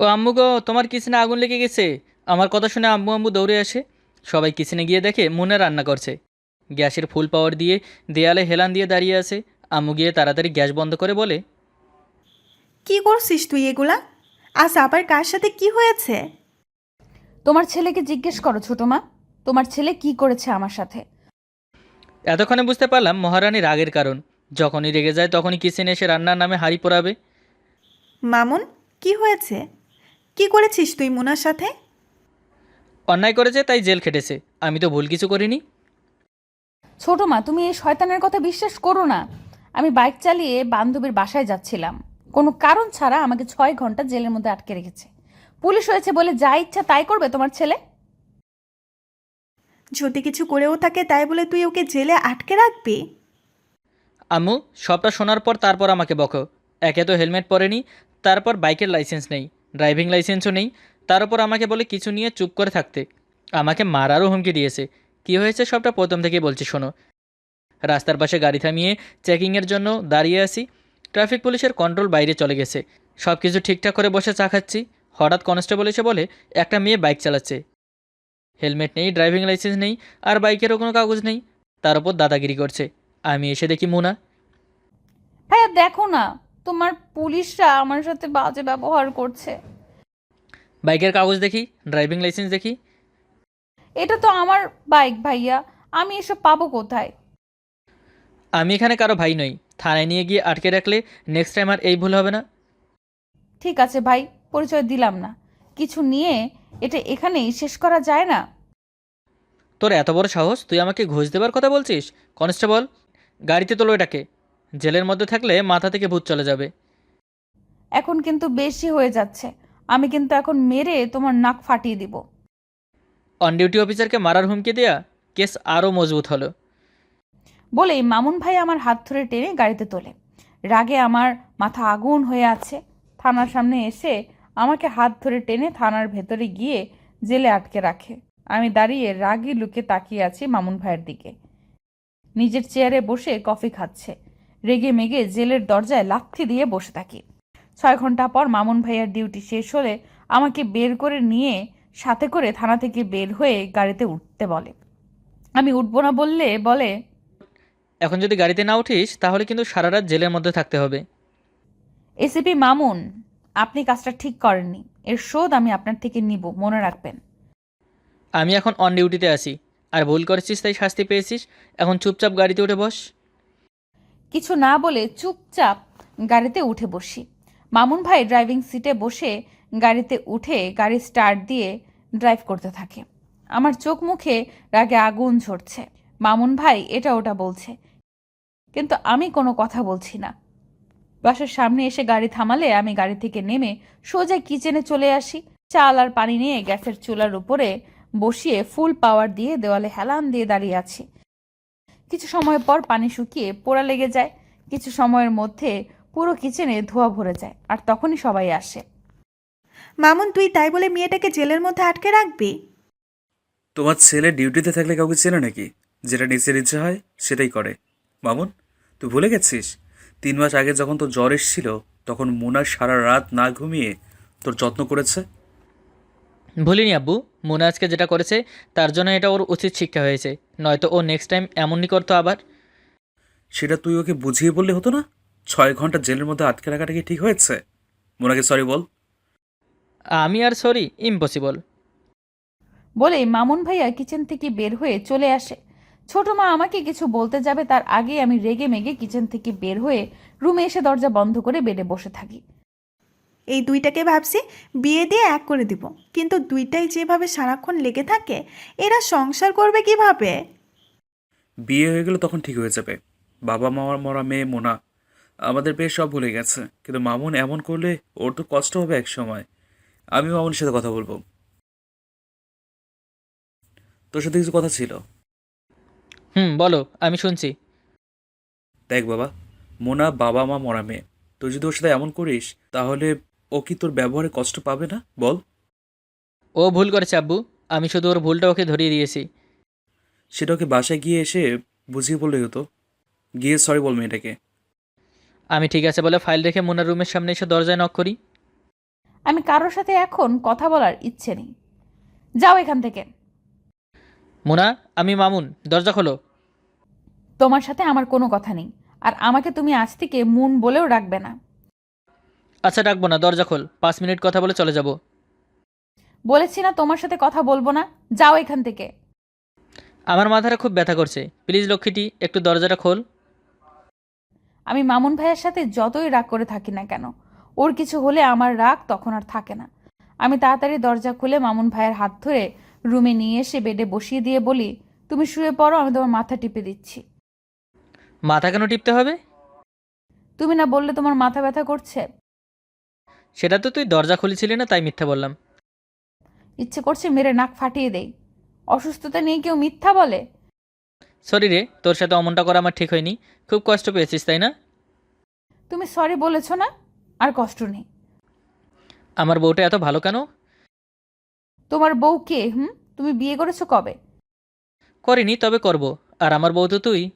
ও আম্মু গো তোমার কিচেনে আগুন লেগে গেছে? আমার কথা শুনে আম্মু আম্মু দৌড়ে আসে। সবাই কিচেনে গিয়ে দেখে মুন্না রান্না করছে। গ্যাসের ফুল পাওয়ার দিয়ে দেয়ালে হেলান দিয়ে দাঁড়িয়ে আছে। আম্মু গিয়ে তাড়াতাড়ি গ্যাস বন্ধ করে বলে কি করছিস তুই এগুলা? আজ আবার কার সাথে কি হয়েছে? তোমার ছেলেকে জিজ্ঞেস করো ছোট মা তোমার ছেলে কি করেছে আমার সাথে? এতক্ষণে বুঝতে পারলাম মহারানী রাগের কারণ। যখনই রেগে যায় তখনই কিচেনে এসে রান্নার নামে হাঁড়ি পোড়াবে। মামুন কি হয়েছে? কি করেছিস তুই মুনার সাথে? অন্যায় করেছে তাই জেল খেটেছে। আমি তো ভুল কিছু করিনি। ছোট মা তুমি এই শয়তানের কথা বিশ্বাস করো না। আমি বাইক চালিয়ে বান্ধবীর বাসায় যাচ্ছিলাম। কোনো কারণ ছাড়া আমাকে ছয় ঘণ্টা জেলের মধ্যে আটকে রেখেছে। পুলিশ হয়েছে বলে যা ইচ্ছা তাই করবে তোমার ছেলে? যদি কিছু করেও থাকে তাই বলে তুই ওকে জেলে আটকে রাখবি? আম্মু সবটা শোনার পর তারপর আমাকে বকো। একে তো হেলমেট পরেনি তারপর বাইকের লাইসেন্স নেই। ড্রাইভিং লাইসেন্সও নেই। তার উপর আমাকে বলে, কিছু নিয়ে চুপ করে থাকতে। আমাকে মারারও হুমকি দিয়েছে। কি হয়েছে সবটা প্রথম থেকেই বলছি, শোনো। রাস্তার পাশে গাড়ি থামিয়ে চেকিংয়ের জন্য দাঁড়িয়ে আছি। ট্রাফিক পুলিশের কন্ট্রোল বাইরে চলে গেছে। সব কিছু ঠিকঠাক করে বসে চা খাচ্ছি। হঠাৎ কনস্টেবল এসে বলে, একটা মেয়ে বাইক চালাচ্ছে। হেলমেট নেই ড্রাইভিং লাইসেন্স নেই, আর বাইকেরও কোনো কাগজ নেই। তার উপর দাদাগিরি করছে। আমি এসে দেখি মোনা। ভাইয়া, দেখো না। তোমার পুলিশরা আমার সাথে বাজে ব্যবহার করছে। বাইকের কাগজ দেখি ড্রাইভিং লাইসেন্স দেখি। এটা তো আমার বাইক ভাইয়া আমি এসব পাবো কোথায়? আমি এখানে কারও ভাই নই থানায় নিয়ে গিয়ে আটকে রাখলে নেক্সট টাইম আর এই ভুল হবে না। ঠিক আছে ভাই পরিচয় দিলাম না। কিছু নিয়ে এটা এখানেই শেষ করা যায় না? তোর এত বড় সাহস তুই আমাকে ঘুষ দেবার কথা বলছিস? কনস্টেবল গাড়িতে তোলো এটাকে। জেলের মধ্যে থাকলে মাথা থেকে ভূত চলে যাবে। এখন কিন্তু বেশি হয়ে যাচ্ছে। আমি কিন্তু এখন মেরে তোমার নাক ফাটিয়ে দিব। অন ডিউটি অফিসারকে মারার হুমকি দেয়া কেস আরও মজবুত হলো। বলেই মামুন ভাই আমার হাত ধরে টেনে গাড়িতে তোলে। রাগে আমার মাথা আগুন হয়ে আছে। থানার সামনে এসে আমাকে হাত ধরে টেনে থানার ভেতরে গিয়ে জেলে আটকে রাখে। আমি দাঁড়িয়ে রাগি লুকে তাকিয়ে আছি মামুন ভাইয়ের দিকে। নিজের চেয়ারে বসে কফি খাচ্ছে। রেগে মেগে জেলের দরজায় লাথি দিয়ে বসে থাকি। ছয় ঘণ্টা পর মামুন ভাইয়ার ডিউটি শেষ হলে আমাকে বের করে নিয়ে সাথে করে থানা থেকে বের হয়ে গাড়িতে উঠতে বলে। আমি উঠবো না বললে বলে এখন যদি গাড়িতে না উঠিস তাহলে কিন্তু সারা রাত জেলের মধ্যে থাকতে হবে। এসিপি মামুন আপনি কাজটা ঠিক করেননি। এর শোধ আমি আপনার থেকে নিব মনে রাখবেন। আমি এখন অন ডিউটিতে আছি। আর ভুল করেছিস তাই শাস্তি পেয়েছিস। এখন চুপচাপ গাড়িতে উঠে বস। কিছু না বলে চুপচাপ গাড়িতে উঠে বসি। মামুন ভাই ড্রাইভিং সিটে বসে গাড়িতে উঠে গাড়ি স্টার্ট দিয়ে ড্রাইভ করতে থাকে। আমার চোখ মুখে রাগে আগুন ঝরছে। মামুন ভাই এটা ওটা বলছে। কিন্তু আমি কোনো কথা বলছি না। বাসার সামনে এসে গাড়ি থামালে আমি গাড়ি থেকে নেমে সোজা কিচেনে চলে আসি। চাল আর পানি নিয়ে গ্যাসের চুলার উপরে বসিয়ে ফুল পাওয়ার দিয়ে দেওয়ালে হেলান দিয়ে দাঁড়িয়ে আছি। কিছু সময় পর পানি শুকিয়ে পোড়া লেগে যায় কিছু সময়ের মধ্যে পুরো কিচেনে ধোয়া ভরে যায় আর তখনই সবাই আসে। মামুন তুই তাই বলে মেয়েটাকে জেলের মধ্যে আটকে রাখবি? তোমার ছেলে ডিউটিতে থাকলে কাউকে চেনে নাকি? যেটা নিজের ইচ্ছে হয় সেটাই করে। মামুন তুই ভুলে গেছিস? তিন মাস আগে যখন তোর জ্বর এসেছিল তখন মোনা সারা রাত না ঘুমিয়ে তোর যত্ন করেছে? ভুলিনি আব্বু মুনা আজকে যেটা করেছে তার জন্য এটা ওর উচিত শিক্ষা হয়েছে নয়তো ও নেক্সট টাইম এমনই করতো আবার। সেটা তুই ওকে বুঝিয়ে বললে হতো না? ছয় ঘণ্টা জেলের মধ্যে আটকে রাখাটা কি ঠিক হয়েছে? মোনাকে সরি বল। আমি আর সরি ইম্পসিবল বলে মামুন ভাইয়া কিচেন থেকে বের হয়ে চলে আসে। ছোট মা আমাকে কিছু বলতে যাবে তার আগে আমি রেগে মেগে কিচেন থেকে বের হয়ে রুমে এসে দরজা বন্ধ করে বেডে বসে থাকি। এই দুইটাকে ভাবছি বিয়ে দিয়ে এক করে দিব। কিন্তু দুইটাই যেভাবে সারাক্ষণ লেগে থাকে এরা সংসার করবে কীভাবে? বিয়ে হয়ে গেলে তখন ঠিক হয়ে যাবে। বাবা মামার মরা মেয়ে মোনা আমাদের বেশ সব ভুলে গেছে। কিন্তু মামুন এমন করলে ওর তো কষ্ট হবে এক সময়। আমি মামুনের সাথে কথা বলব। তোর সাথে কিছু কথা ছিল? হুম বলো আমি শুনছি। দেখ বাবা মোনা বাবা মা মরা মেয়ে তুই যদি ওর সাথে এমন করিস তাহলে ও কি তোর ব্যবহারে কষ্ট পাবে না? বল। ও ভুল করেছে আব্বু। আমি শুধু ওর ভুলটা ওকে ধরিয়ে দিয়েছি। সেটা ওকে বাসায় গিয়ে এসে বুঝিয়ে বললেই হতো। গিয়ে সরি বল মেয়েটাকে। আমি ঠিক আছে বলে ফাইল রেখে মোনার রুমের সামনে এসে দরজায় নক করি। আমি কারোর সাথে এখন কথা বলার ইচ্ছে নেই। যাও এখান থেকে। মোনা আমি মামুন। দরজা খোলো। তোমার সাথে আমার কোনো কথা নেই। আর আমাকে তুমি আজ থেকে মুন বলেও রাখবে না। আচ্ছা ডাকবো না দরজা খোল পাঁচ মিনিট কথা বলে চলে যাব। বলেছি না তোমার সাথে কথা বলব না যাও এখান থেকে। আমার মাথাটা খুব ব্যথা করছে। প্লিজ লক্ষ্মীটি একটু দরজাটা খোল। আমি মামুন ভাইয়ের সাথে যতই রাগ করে থাকি না কেন ওর কিছু হলে আমার রাগ তখন আর থাকে না। আমি তাড়াতাড়ি দরজা খুলে মামুন ভাইয়ের হাত ধরে রুমে নিয়ে এসে বেডে বসিয়ে দিয়ে বলি তুমি শুয়ে পড়ো আমি তোমার মাথা টিপে দিচ্ছি। মাথা কেন টিপতে হবে? তুমি না বললে তোমার মাথা ব্যথা করছে? সেটা তো তুই দরজা খুলেছিলি না তাই মিথ্যা বললাম। ইচ্ছে করছে মেরে নাক ফাটিয়ে দেই। অসুস্থতা নিয়ে কেউ মিথ্যা বলে? সরি রে তোর সাথে অমনটা করা আমার ঠিক হয়নি। খুব কষ্ট পেয়েছিস তাই না? তুমি সরি বলেছ না? আর কষ্ট নেই। আমার বউটা এত ভালো কেন? তোমার বউ কে হুম? তুমি বিয়ে করেছ কবে? করিনি তবে করব। আর আমার বউ তো তুই।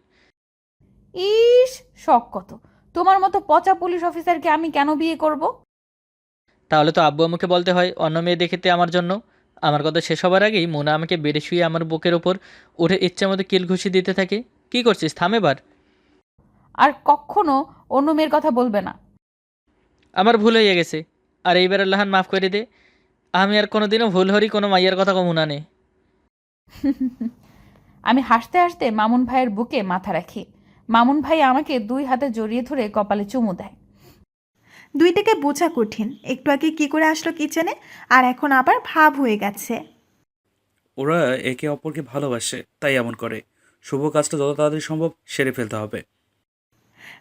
ইস শখ কত। তোমার মতো পচা পুলিশ অফিসারকে আমি কেন বিয়ে করব? তাহলে তো আব্বু আমাকে বলতে হয় অন্য মেয়ে দেখেতে আমার জন্য। আমার কথা শেষ হবার আগেই মোনা আমাকে বেড়ে শুয়ে আমার বুকের ওপর উঠে ইচ্ছে মতো কিল ঘুষি দিতে থাকে। কি করছিস? থাম এবার। আর কখনো অন্য মেয়ের কথা বলবে না। আমার ভুল হয়ে গেছে। আর এইবার আল্লাহান মাফ করে দে। আমি আর কোনোদিনও ভুল হরি কোনো মাইয়ার কথা কমুনা নে। আমি হাসতে হাসতে মামুন ভাইয়ের বুকে মাথা রাখি। মামুন ভাই আমাকে দুই হাতে জড়িয়ে ধরে কপালে চুমু দেয়। দুইটাকে বোঝা কঠিন। একটু আগে কি করে আসলো কিচেনে আর এখন আবার ভাব হয়ে গেছে। ওরা একে অপরকে ভালোবাসে তাই এমন করে। শুভ কাজটা যত তাড়াতাড়ি সম্ভব সেরে ফেলতে হবে।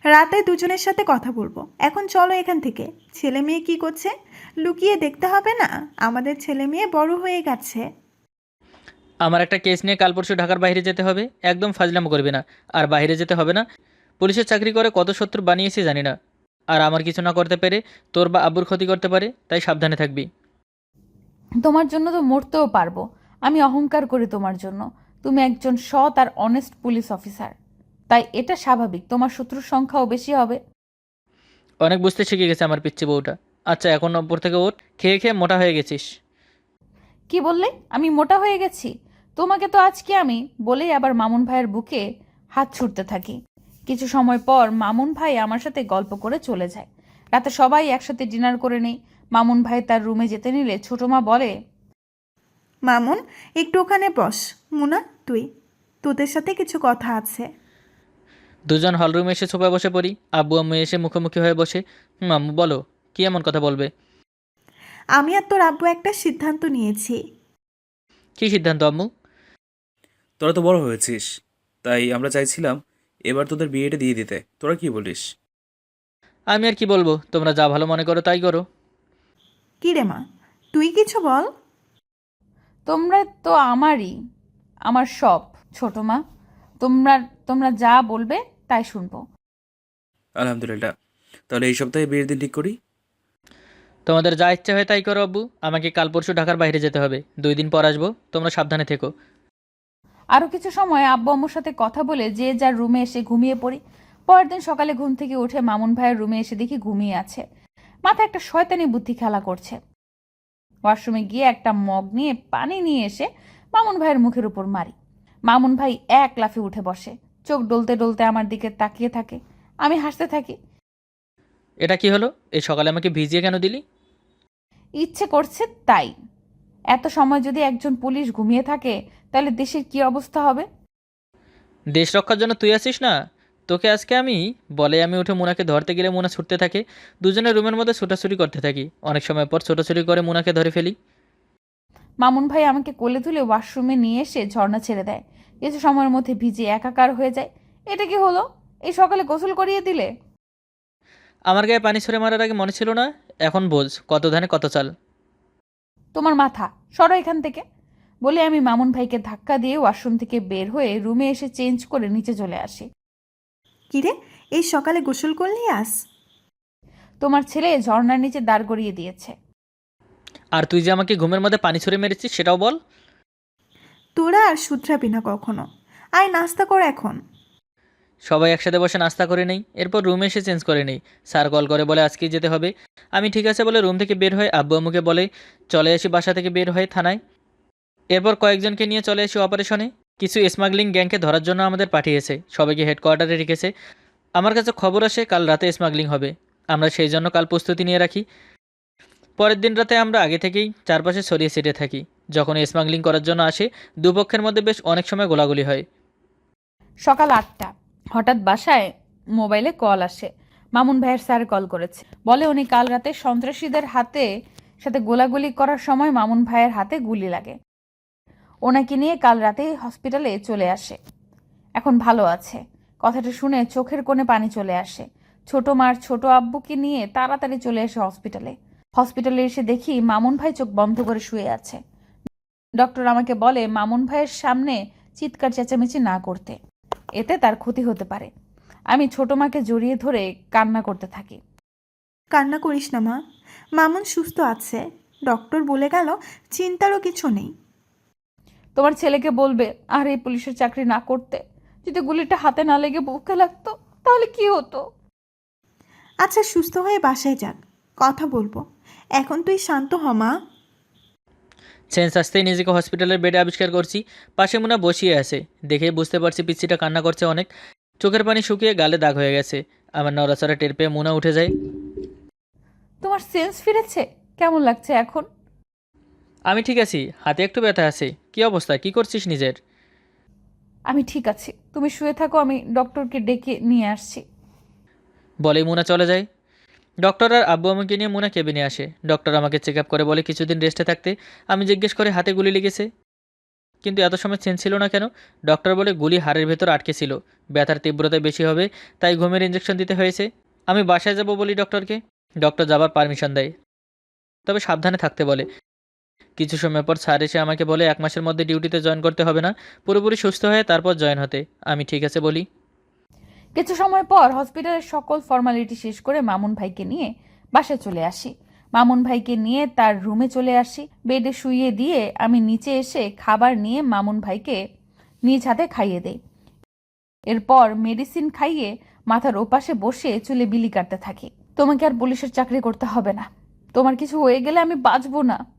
রাতে দুজনের সাথে কথা বলব। এখন চলো এখান থেকে। ছেলে মেয়ে কি করছে? লুকিয়ে দেখতে হবে না? আমাদের ছেলে মেয়ে বড় হয়ে গেছে। আমার একটা কেস নিয়ে কাল পরশু ঢাকার বাইরে যেতে হবে। একদম ফাজলাম করবে না। আর বাইরে যেতে হবে না? পুলিশের চাকরি করে কত শত্রু বানিয়েছি জানি না। আর আমার কিছু না করতে পেরে তোর বা আব্বুর ক্ষতি করতে পারে তাই সাবধানে থাকবি। তোমার জন্য তো মরতেও পারব। আমি অহংকার করি তোমার জন্য। তুমি একজন সৎ আর অনেস্ট পুলিশ অফিসার তাই এটা স্বাভাবিক। তোমার শত্রুর সংখ্যাও বেশি হবে। অনেক বুঝতে শিখে গেছে আমার পিচ্ছি বউটা। আচ্ছা এখন ওপর থেকে ওঠ খেয়ে খেয়ে মোটা হয়ে গেছিস। কি বললে? আমি মোটা হয়ে গেছি? তোমাকে তো আজকে আমি বলেই আবার মামুন ভাইয়ের বুকে হাত ছুটতে থাকি। কিছু সময় পর মামুন ভাই আমার সাথে গল্প করে চলে যায়। রাতে সবাই একসাথে ডিনার করে নেই। মামুন ভাই তার রুমে যেতে নিলে ছোট মা বলে মামুন একটু ওখানে বস। মুনা তুই? তোদের সাথে কিছু কথা আছে? দুজন হলরুমে এসে সোফায় বসে পড়ি। আব্বু আম্মু এসে মুখোমুখি হয়ে বসে হুম আম্মু বলো কী এমন কথা বলবে? আমি আর তোর আব্বু একটা সিদ্ধান্ত নিয়েছি। কী সিদ্ধান্ত আম্মু? তোরা তো বড় হয়েছিস তাই আমরা চাইছিলাম এবার তোদের বিয়েটা দিয়ে দিতে। তোরা কি বলিস? আমি আর কি বলব? তোমরা যা ভালো মনে করো তাই করো। কি রে মা? তুই কিছু বল। তোমরা তো আমারই আমার সব ছোট মা। তোমরা তোমরা যা বলবে তাই শুনব। আলহামদুলিল্লাহ। তাহলে এই সপ্তাহে বিয়ের দিন ঠিক করি? তোমাদের যা ইচ্ছা হয় তাই করো আব্বু। আমাকে কাল পরশু ঢাকার বাইরে যেতে হবে। দুই দিন পর আসব। তোমরা সাবধানে থেকো। আরও কিছু সময় আব্বু আম্মুর সাথে কথা বলে যে যার রুমে এসে ঘুমিয়ে পড়ি। পরের দিন সকালে ঘুম থেকে উঠে মামুন ভাইয়ের রুমে এসে দেখি ঘুমিয়ে আছে। মাথায় একটা শয়তানি বুদ্ধি খেলা করছে। ওয়াশরুমে গিয়ে একটা মগ নিয়ে পানি নিয়ে এসে মামুন ভাইয়ের মুখের উপর মারি। মামুন ভাই এক লাফে উঠে বসে। চোখ ডলতে ডলতে আমার দিকে তাকিয়ে থাকে। আমি হাসতে থাকি। এটা কি হলো? এই সকালে আমাকে ভিজিয়ে কেন দিলি? ইচ্ছে করছে তাই। এত সময় যদি একজন পুলিশ ঘুমিয়ে থাকে তাহলে দেশের কি অবস্থা হবে? দেশ রক্ষার জন্য তুই আসিস না? তোকে আজকে আমি বলে আমি উঠে মুনাকে ধরতে গেলে মোনা ছুটতে থাকে দুজনে রুমের মধ্যে ছোটাছুটি করতে থাকি। অনেক সময় পর ছোটাছুটি করে মুনাকে ধরে ফেলি। মামুন ভাই আমাকে কোলে তুলে ওয়াশরুমে নিয়ে এসে ঝর্ণা ছেড়ে দেয়। কিছু সময়ের মধ্যে ভিজে একাকার হয়ে যায় এটা কি হলো? এই সকালে গোসল করিয়ে দিলে? আমার গায়ে পানি ছড়ে মারার আগে মনে ছিল না? এখন বোঝ কত ধানে কত চাল। তোমার মাথা সরো এখান থেকে। বলে আমি মামুন ভাইকে ধাক্কা দিয়ে ওয়াশরুম থেকে বের হয়ে রুমে এসে চেঞ্জ করে নিচে চলে আসি। কি রে এই সকালে গোসল করলি আস তোমার ছেলে ঝর্ণার নিচে দাঁড় গড়িয়ে দিয়েছে। আর তুই যে আমাকে ঘুমের মধ্যে পানি ছড়ে মেরেছিস সেটাও বল। তোরা আর শুধরাবি না কখনো। আয় নাস্তা কর এখন। সবাই একসাথে বসে নাস্তা করে নেই এরপর রুমে এসে চেঞ্জ করে নেই। স্যার কল করে বলে আজকেই যেতে হবে। আমি ঠিক আছে বলে রুম থেকে বের হয়ে আব্বু আম্মুকে বলে চলে আসি বাসা থেকে বের হয়ে থানায়। এরপর কয়েকজনকে নিয়ে চলে এসে অপারেশনে। কিছু স্মাগলিং গ্যাংকে ধরার জন্য আমাদের পাঠিয়েছে। সবাইকে হেডকোয়ার্টারে রেখেছে। আমার কাছে খবর আসে, কাল রাতে স্মাগলিং হবে। আমরা সেই জন্য কাল প্রস্তুতি নিয়ে রাখি। পরের দিন রাতে আমরা আগে থেকেই চারপাশে ছড়িয়ে ছিটে থাকি। যখন স্মাগলিং করার জন্য আসে, দুপক্ষের মধ্যে বেশ অনেক সময় গোলাগুলি হয়। সকাল আটটা। হঠাৎ বাসায় মোবাইলে কল আসে। মামুন ভাইয়ের স্যার কল করেছে। বলে উনি কাল রাতে সন্ত্রাসীদের হাতে, সাথে গোলাগুলি করার সময় মামুন ভাইয়ের হাতে গুলি লাগে। ওনাকে নিয়ে কাল রাতেই হসপিটালে চলে আসে। এখন ভালো আছে। কথাটা শুনে চোখের কোণে পানি চলে আসে। ছোট মার ছোট আব্বুকে নিয়ে তাড়াতাড়ি চলে আসে হসপিটালে। হসপিটালে এসে দেখি মামুন ভাই চোখ বন্ধ করে শুয়ে আছে। ডক্টর আমাকে বলে, মামুন ভাইয়ের সামনে চিৎকার চেঁচামেচি না করতে। এতে তার ক্ষতি হতে পারে। আমি ছোট মাকে জড়িয়ে ধরে কান্না করতে থাকি। কান্না করিস না মা। মামুন সুস্থ আছে। ডক্টর বলে গেল, চিন্তারও কিছু নেই। তোমার ছেলেকে বলবে আর এই পুলিশের চাকরি না করতে। যদি গুলিটা হাতে না লেগে বুকে লাগতো তাহলে কি হতো? আচ্ছা সুস্থ হয়ে বাসায় যাক। কথা বলব। এখন তুই শান্ত হ মা। সেন্স আসতেই নিজেকে হসপিটালের বেডে আবিষ্কার করছি। পাশে মুনা বসিয়ে আছে। দেখে বুঝতে পারছি পিচ্ছিটা কান্না করছে অনেক। চোখের পানি শুকিয়ে গালে দাগ হয়ে গেছে। আমার নড়াচড়া টের পেয়ে মুনা উঠে যায়। তোমার সেন্স ফিরেছে? কেমন লাগছে এখন? আমি ঠিক আছি হাতে একটু ব্যথা আছে। কি অবস্থা? কি করছিস নিজের? আমি ঠিক আছি। তুমি শুয়ে থাকো আমি ডক্টরকে ডেকে নিয়ে আসছি। বলেই মুনা চলে যায়। ডক্টর আর আব্বু আমাকে নিয়ে মুনা কেবিনে আসে। ডক্টর আমাকে চেক আপ করে বলে কিছুদিন রেস্টে থাকতে। আমি জিজ্ঞেস করে হাতে গুলি লেগেছে? কিন্তু এত সময় চেন ছিল না কেন? ডক্টর বলে গুলি হাড়ের ভেতর আটকে ছিল। ব্যথার তীব্রতা বেশি হবে তাই ঘুমের ইঞ্জেকশন দিতে হয়েছে। আমি বাসায় যাব বলি ডক্টরকে। ডক্টর যাবার পারমিশন দেয়। তবে সাবধানে থাকতে বলে কিছু সময় পর স্যার এসে আমাকে বলে, এক মাসের মধ্যে ডিউটিতে জয়েন করতে হবে না, পুরোপুরি সুস্থ হয়ে তারপর জয়েন হতে। আমি ঠিক আছে, বলি। কিছু সময় পর হসপিটালের সকল ফর্মালিটি শেষ করে মামুন ভাইকে নিয়ে বাসায় চলে আসি। মামুন ভাইকে নিয়ে তার রুমে চলে আসি। বেডে শুইয়ে দিয়ে আমি নিচে এসে খাবার নিয়ে মামুন ভাইকে নিজ হাতে খাইয়ে দেই। এরপর মেডিসিন খাইয়ে মাথার ওপাশে বসে চুলে বিলি কাটতে থাকি। তোমাকে আর পুলিশের চাকরি করতে হবে না। তোমার কিছু হয়ে গেলে আমি বাঁচবো না।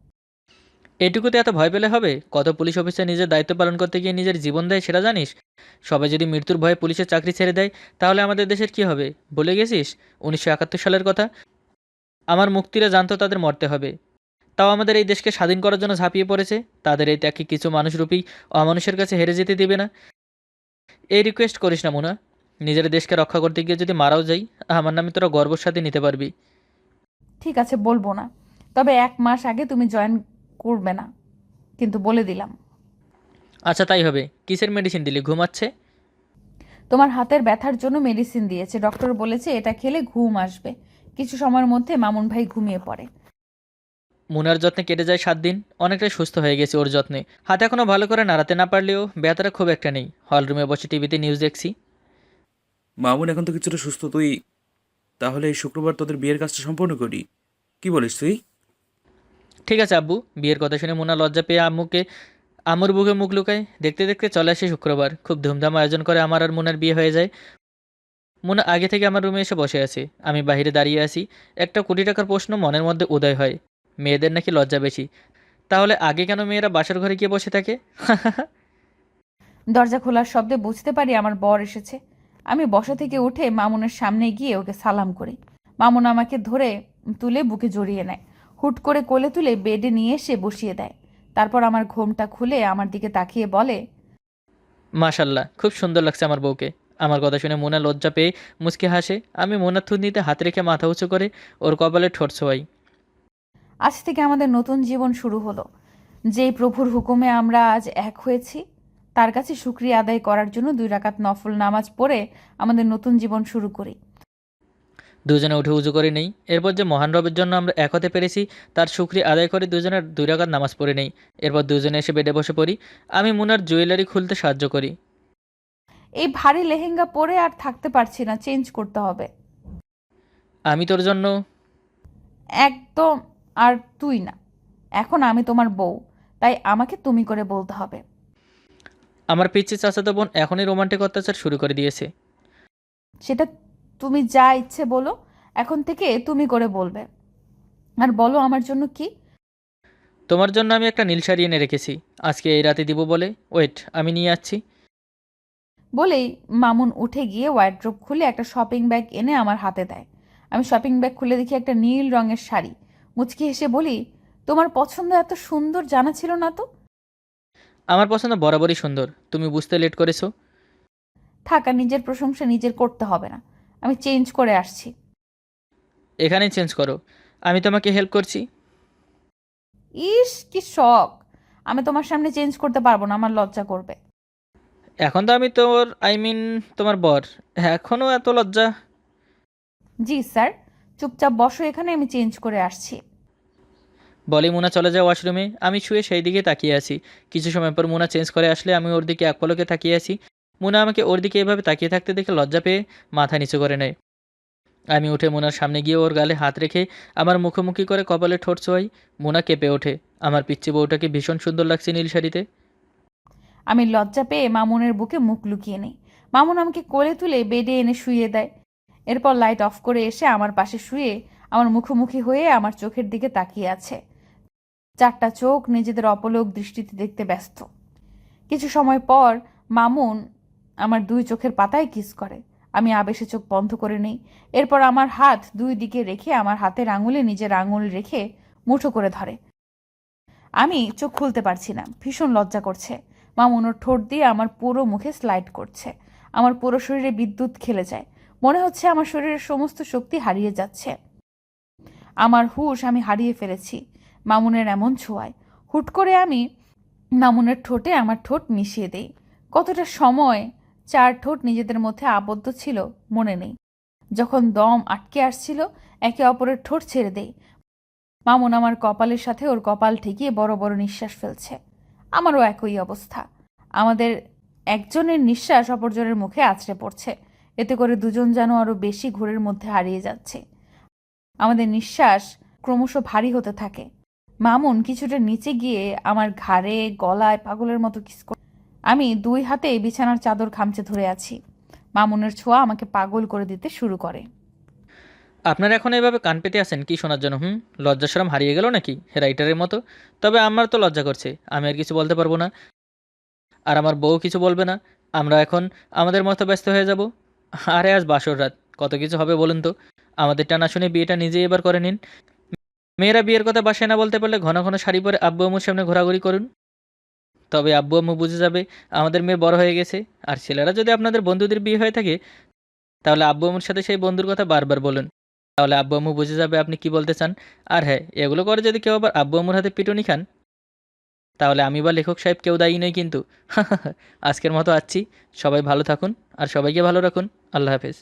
এটুকুতে এত ভয় পেলে হবে? কত পুলিশ অফিসার নিজের দায়িত্ব পালন করতে গিয়ে নিজের জীবন দেয় সেটা জানিস? সবাই যদি মৃত্যুর ভয়ে পুলিশের চাকরি ছেড়ে দেয়, তাহলে আমাদের দেশের কি হবে? বলে গেছিস? উনিশশো একাত্তর সালের কথা? আমার মুক্তিরা জানতো তাদের মরতে হবে। তাও আমাদের এই দেশকে স্বাধীন করার জন্য ঝাঁপিয়ে পড়েছে। তাদের এই ত্যাগকে কিছু মানুষরূপী অমানুষের কাছে হেরে যেতে দেবে না। এই রিকোয়েস্ট করিস না, মুনা। নিজের দেশকে রক্ষা করতে গিয়ে যদি মারাও যাই, আমার নামে তোরা গর্বর সাথে নিতে পারবি। ঠিক আছে, বলব না। তবে এক মাস আগে তুমি জয়েন করবে না। কিন্তু বলে দিলাম। আচ্ছা তাই হবে। কিসের মেডিসিন দিলি? ঘুমাচ্ছে? তোমার হাতের ব্যথার জন্য মেডিসিন দিয়েছে। ডক্টর বলেছে এটা খেলে ঘুম আসবে। কিছু সময়ের মধ্যে মামুন ভাই ঘুমিয়ে পড়ে। মুনার যত্নে কেটে যায় সাত দিন। অনেকটাই সুস্থ হয়ে গেছে ওর যত্নে। হাতে এখনও ভালো করে নাড়াতে না পারলেও ব্যথাটা খুব একটা নেই। হল রুমে বসে টিভিতে নিউজ দেখছি। মামুন এখন তো কিছুটা সুস্থ। তুই তাহলে এই শুক্রবার তোদের বিয়ের কাজটা সম্পূর্ণ করি। কি বলিস তুই? ঠিক আছে আব্বু, বিয়ের কথা শুনে মুনা লজ্জা পেয়ে আম্মুকে, আম্মুর বুকে মুখ লুকায়। দেখতে দেখতে চলে আসে শুক্রবার। খুব ধুমধাম আয়োজন করে আমার আর মুনার বিয়ে হয়ে যায়। মুনা আগে থেকে আমার রুমে এসে বসে আছে। আমি বাইরে দাঁড়িয়ে আছি। একটা কোটি টাকার প্রশ্ন মনের মধ্যে উদয় হয়। মেয়েদের নাকি লজ্জা বেশি। তাহলে আগে কেন মেয়েরা বাসার ঘরে গিয়ে বসে থাকে? দরজা খোলার শব্দে বুঝতে পারি আমার বর এসেছে। আমি বসা থেকে উঠে মামুনের সামনে গিয়ে ওকে সালাম করি। মামুন আমাকে ধরে, তুলে বুকে জড়িয়ে নেয়। হুট করে কোলে তুলে বেডে নিয়ে এসে বসিয়ে দেয়। তারপর আমার ঘোমটা খুলে আমার দিকে তাকিয়ে বলে মাশাল্লাহ খুব সুন্দর লাগছে আমার বউকে। আমার কথা শুনে মোনা লজ্জা পেয়ে মুচকে হাসে। আমি মোনার থুতনিতে হাত রেখে মাথা উঁচু করে ওর কপালে ঠোঁট ছোয়াই। আজ থেকে আমাদের নতুন জীবন শুরু হলো। যেই প্রভুর হুকুমে আমরা আজ এক হয়েছি তার কাছে শুক্রিয়া আদায় করার জন্য দুই রাকাত নফল নামাজ পড়ে আমাদের নতুন জীবন শুরু করি। দুজনে উঠে উজু করে নেই। এরপর যে মহান রবের জন্য আমরা এক হতে পেরেছি তার শুক্রিয়া আদায় করে দুজনের দুই রাকাত নামাজ পড়ে নেই। এরপর দুজনে এসে বেডে বসে পড়ি। আমি মুনার জুয়েলারি খুলতে সাহায্য করি। এই ভারী লেহেঙ্গা পরে আর থাকতে পারছি না চেঞ্জ করতে হবে। আমি তোর জন্য। একদম আর তুই না। এখন আমি তোমার বউ তাই আমাকে তুমি করে বলতে হবে। আমার পিচ্ছি চাচাতো বোন এখনই রোমান্টিক অত্যাচার শুরু করে দিয়েছে। সেটা তুমি যা ইচ্ছে বলো এখন থেকে তুমি করে বলবে। আর বলো আমার জন্য কি? তোমার জন্য আমি একটা নীল শাড়ি এনে রেখেছি। আজকে এই রাতে দিব বলে। ওয়েট আমি নিয়ে যাচ্ছি বলেই মামুন উঠে গিয়ে ওয়ার্ড্রোব খুলে একটা শপিং ব্যাগ এনে আমার হাতে দেয়। আমি শপিং ব্যাগ খুলে দেখি একটা নীল রঙের শাড়ি। মুচকি হেসে বলি তোমার পছন্দ এত সুন্দর জানা ছিল না তো? আমার পছন্দ বরাবরই সুন্দর। তুমি বুঝতে লেট করেছ। থাকা নিজের প্রশংসা নিজের করতে হবে না। আমি চেঞ্জ করে আসছি। এখানেই চেঞ্জ করো। আমি তোমাকে হেল্প করছি। ইস কি শখ। আমি তোমার সামনে চেঞ্জ করতে পারব না আমার লজ্জা করবে। এখন তো আমি তোর আই মিন তোমার বর। এখনও এত লজ্জা। জি স্যার। চুপচাপ বসো এখানে আমি চেঞ্জ করে আসছি। বলে মুনা চলে যায় ওয়াশরুমে। আমি শুয়ে সেই দিকে তাকিয়ে আছি। কিছু সময় পর মুনা চেঞ্জ করে আসলে আমি ওর দিকে এক পলকে তাকিয়ে আছি। মুনা আমাকে ওর দিকে এভাবে তাকিয়ে থাকতে দেখে লজ্জা পেয়ে মাথা নিচু করে নেয়। আমি উঠে মুনার সামনে গিয়ে ওর গালে হাত রেখে আমার মুখোমুখি করে কপালে ঠোঁট ছোঁয়াই, মুনা কেঁপে ওঠে। আমার পিচ্ছি বউটাকে ভীষণ সুন্দর লাগছে নীল শাড়িতে। আমি লজ্জা পেয়ে মামুনের বুকে মুখ লুকিয়ে নেই। মামুন আমাকে কোলে তুলে বেডে এনে শুয়ে দেয়। এরপর লাইট অফ করে এসে আমার পাশে শুয়ে আমার মুখোমুখি হয়ে আমার চোখের দিকে তাকিয়ে আছে। চারটা চোখ নিজেদের অপলোক দৃষ্টিতে দেখতে ব্যস্ত। কিছু সময় পর মামুন আমার দুই চোখের পাতায় কিস করে। আমি আবেশে চোখ বন্ধ করে নেই। এরপর আমার হাত দুই দিকে রেখে আমার হাতের আঙুলে নিজের আঙুল রেখে মুঠো করে ধরে। আমি চোখ খুলতে পারছি না। ভীষণ লজ্জা করছে। মামুন ওর ঠোঁট দিয়ে আমার পুরো মুখে স্লাইড করছে। আমার পুরো শরীরে বিদ্যুৎ খেলে যায়। মনে হচ্ছে আমার শরীরের সমস্ত শক্তি হারিয়ে যাচ্ছে। আমার হুশ আমি হারিয়ে ফেলেছি মামুনের এমন ছোঁয়ায়। হুট করে আমি মামুনের ঠোঁটে আমার ঠোঁট মিশিয়ে দেই। কতটা সময় চার ঠোঁট নিজেদের মধ্যে আবদ্ধ ছিল, মনে নেই। যখন দম আটকে আসছিল, একে অপরের ঠোঁট ছেড়ে দেই। মামুন আমার কপালের সাথে ওর কপাল ঠেকিয়ে বড় বড় নিঃশ্বাস ফেলছে। আমারও একই অবস্থা। আমাদের একজনের নিঃশ্বাস অপরজনের মুখে আছড়ে পড়ছে। এতে করে দুজন যেন আরও বেশি ঘোরের মধ্যে হারিয়ে যাচ্ছে। আমাদের নিঃশ্বাস ক্রমশ ভারী হতে থাকে। মামুন কিছুটা নিচে গিয়ে আমার ঘাড়ে, গলায়, পাগলের মতো কিস আমি দুই হাতে বিছানার চাদর খামচে ধরে আছি। মামুনের ছোঁয়া আমাকে পাগল করে দিতে শুরু করে। আপনারা এখন এভাবে কান পেতে আসেন কি শোনার জন্য, হুম? লজ্জাশরম হারিয়ে গেল নাকি? রাইটারের মতো। তবে আমার তো লজ্জা করছে, আমি আর কিছু বলতে পারব না। আর আমার বউ কিছু বলবে না, আমরা এখন আমাদের মতো ব্যস্ত হয়ে যাব। আরে আজ বাসর রাত, কত কিছু হবে বলুন তো? আমাদের টানা শুনে বিয়েটা নিজেই এবার করে নিন। মেয়েরা বিয়ের কথা বাসায় না বলতে পারলে ঘন ঘন শাড়ি পরে আব্বু আম্মুর সামনে ঘোরাঘুরি করুন। তবে আব্বু আম্মু বুঝে যাবে আমাদের মেয়ে বড় হয়ে গেছে। আর ছেলেরা যদি আপনাদের বন্ধুদের বিয়ে হয়ে থাকে, তাহলে আব্বু আম্মুর সাথে সেই বন্ধুর কথা বারবার বলুন। তাহলে আব্বু আম্মু বুঝে যাবে আপনি কি বলতে চান। আর হ্যাঁ এগুলো করে যদি কেউ আবার আব্বু আম্মুর হাতে পিটুনি খান, তাহলে আমি বা লেখক সাহেব কেউ দায়ী নই কিন্তু। আজকের মতো আসছি। সবাই ভালো থাকুন আর সবাইকে ভালো রাখুন। আল্লাহ হাফেজ।